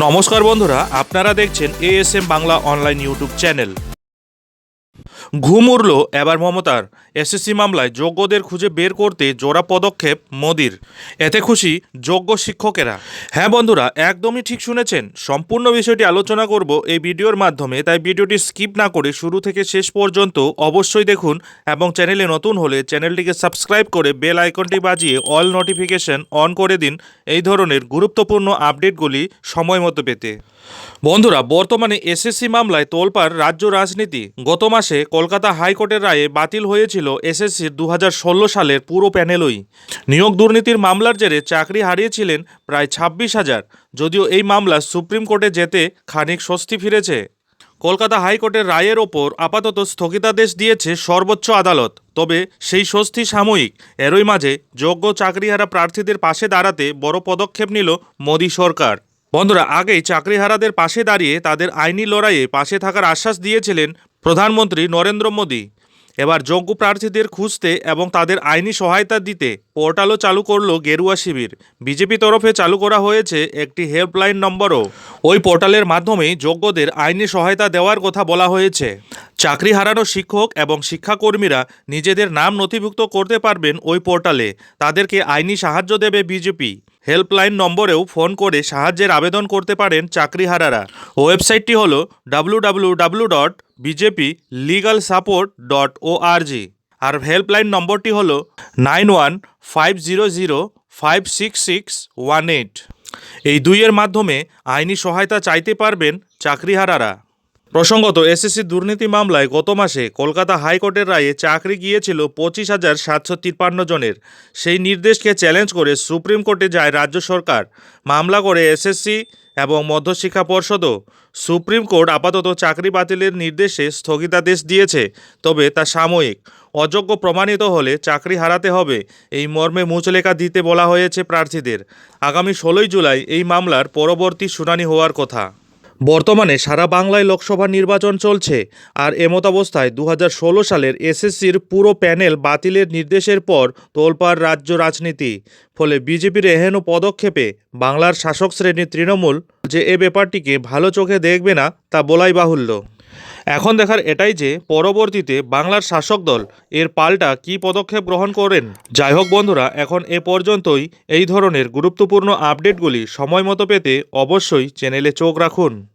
নমস্কার বন্ধুরা আপনারা দেখছেন ASM Bangla online YouTube channel ঘুম উড়ল, এবার মমতার। এসএসসি মামলায় যোগ্যদের খুঁজে বের করতে জোড়া পদক্ষেপ মোদির। এতে খুশি যোগ্য শিক্ষকেরা। হ্যাঁ বন্ধুরা, একদমই ঠিক শুনেছেন। সম্পূর্ণ বিষয়টি আলোচনা করব এই ভিডিওর মাধ্যমে, তাই ভিডিওটি স্কিপ না করে শুরু থেকে শেষ পর্যন্ত অবশ্যই দেখুন এবং চ্যানেলে নতুন হলে চ্যানেলটিকে সাবস্ক্রাইব করে বেল আইকনটি বাজিয়ে অল নোটিফিকেশন অন করে দিন এই ধরনের গুরুত্বপূর্ণ আপডেটগুলি সময় মতো পেতে। বন্ধুরা, বর্তমানে এসএসসি মামলায় তোলপাড় রাজ্য রাজনীতি। গত মাসে কলকাতা হাইকোর্টের রায়ে বাতিল হয়েছিল এসএসসির দু হাজার ষোলো সালের পুরো প্যানেলই। নিয়োগ দুর্নীতির মামলার জেরে চাকরি হারিয়েছিলেন প্রায় ছাব্বিশ হাজার, যদিও এই মামলা সুপ্রিম কোর্টে যেতে খানিক স্বস্তি ফিরেছে। কলকাতা হাইকোর্টের রায়ের ওপর আপাতত স্থগিতাদেশ দিয়েছে সর্বোচ্চ আদালত, তবে সেই স্বস্তি সাময়িক। এরই মাঝে যোগ্য চাকরিহারা প্রার্থীদের পাশে দাঁড়াতে বড় পদক্ষেপ নিল মোদী সরকার। বন্ধুরা, আগেই চাকরিহারাদের পাশে দাঁড়িয়ে তাদের আইনি লড়াইয়ে পাশে থাকার আশ্বাস দিয়েছিলেন প্রধানমন্ত্রী নরেন্দ্র মোদী এবার যোগ্য প্রার্থীদের খুঁজতে এবং তাদের আইনি সহায়তা দিতে পোর্টালও চালু করল গেরুয়া শিবির। বিজেপি তরফে চালু করা হয়েছে একটি হেল্পলাইন নম্বরও। ওই পোর্টালের মাধ্যমেই যোগ্যদের আইনি সহায়তা দেওয়ার কথা বলা হয়েছে। চাকরি হারানো শিক্ষক এবং শিক্ষাকর্মীরা নিজেদের নাম নথিভুক্ত করতে পারবেন ওই পোর্টালে। তাদেরকে আইনি সাহায্য দেবে বিজেপি। হেল্পলাইন নম্বরেও ফোন করে সাহায্যের আবেদন করতে পারেন চাকরিহারারা ওয়েবসাইটটি হলো W W W dot BJP legal support dot O R helpline নম্বরটি হল nine one five zero zero five six six one eight এই দুইয়ের মাধ্যমে আইনি সহায়তা চাইতে পারবেন চাকরিহারারা। প্রসঙ্গত, এসএসসি দুর্নীতি মামলায় গত মাসে কলকাতা হাইকোর্টের রায়ে চাকরি গিয়েছিল পঁচিশ হাজার সাতশো তিপ্পান্ন জনের। সেই নির্দেশকে চ্যালেঞ্জ করে সুপ্রিম কোর্টে যায় রাজ্য সরকার। মামলা করে এসএসসি এবং মধ্যশিক্ষা পর্ষদও। সুপ্রিম কোর্ট আপাতত চাকরি বাতিলের নির্দেশে স্থগিতাদেশ দিয়েছে, তবে তা সাময়িক। অযোগ্য প্রমাণিত হলে চাকরি হারাতে হবে, এই মর্মে মুচলেখা দিতে বলা হয়েছে প্রার্থীদের। আগামী ষোলোই জুলাই এই মামলার পরবর্তী শুনানি হওয়ার কথা। বর্তমানে সারা বাংলায় লোকসভা নির্বাচন চলছে আর এমতাবস্থায় দু হাজার ষোলো সালের এসএসসির পুরো প্যানেল বাতিলের নির্দেশের পর তোলপাড় রাজ্য রাজনীতি। ফলে বিজেপির এহেন পদক্ষেপে বাংলার শাসক শ্রেণি তৃণমূল যে এ ব্যাপারটিকে ভালো চোখে দেখবে না তা বলাই বাহুল্য। এখন দেখার এটাই যে পরবর্তীতে বাংলার শাসক দল এর পাল্টা কি পদক্ষেপ গ্রহণ করেন? যাই হোক বন্ধুরা, এখন এ পর্যন্তই। এই ধরনের গুরুত্বপূর্ণ আপডেটগুলি সময় মতো পেতে অবশ্যই চ্যানেলে চোখ রাখুন।